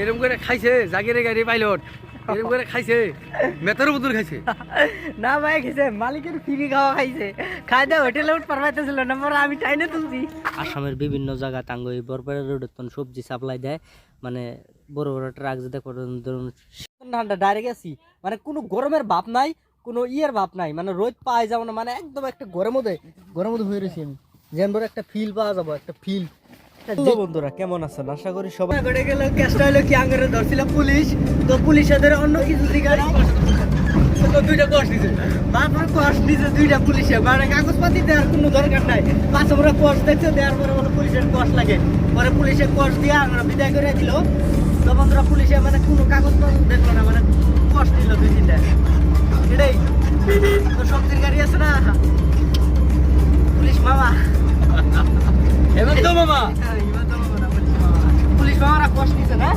এরকম করে খাইছে জাগিরে গাড়ি পাইলট এরকম করে খাইছে মেথর বুতুর খাইছে। না ভাই খেছে মালিকের ফিরি খাওয়া খাইছে। খাই দেয় হোটেলে উঠ পারবাইতেছিল। না পরে আমি টাইনে তুলছি। আসামের বিভিন্ন জায়গা টাঙ্গ এই বরপাড়া রোডের তখন সবজি সাপ্লাই দেয়। মানে বড় বড় ট্রাক যেতে করেন ধরুন ঠান্ডা ডাইরেক্ট আছি মানে কোনো গরমের ভাব নাই কোনো ইয়ের ভাব নাই। মানে রোদ পাওয়া যাব না মানে একদম একটা গরম মধ্যে গরম মধ্যে হয়ে রয়েছি আমি। যেন একটা ফিল পাওয়া যাব একটা ফিল বন্ধুরা কেমন আছেন? আশা করি সবাই ঘটে গেল কেসটা হলো কি আঙ্গারে ধরছিল পুলিশ। তো পুলিশ এদের অন্য কিছু জিজ্ঞাসা দুইটা কষ্ট দিছে। তারপরে কষ্ট দিছে দুইটা পুলিশে। মানে কাগজপাতি দেওয়ার কোনো দরকার নাই। পাঁচশো করে কষ্ট দেখছে দেওয়ার পরে বলে পুলিশের কষ্ট লাগে। পরে পুলিশের কষ্ট দিয়ে আমরা বিদায় করে দিল। তখন তোরা পুলিশে মানে কোনো কাগজপত্র দেখল না মানে কষ্ট দিল দুই তিনটা। এটাই। তো শক্তির গাড়ি আছে না? পুলিশ মামা। এবার তো হ্যাঁ, মামা। পুলিশ মামারা কষ্ট দিতে না?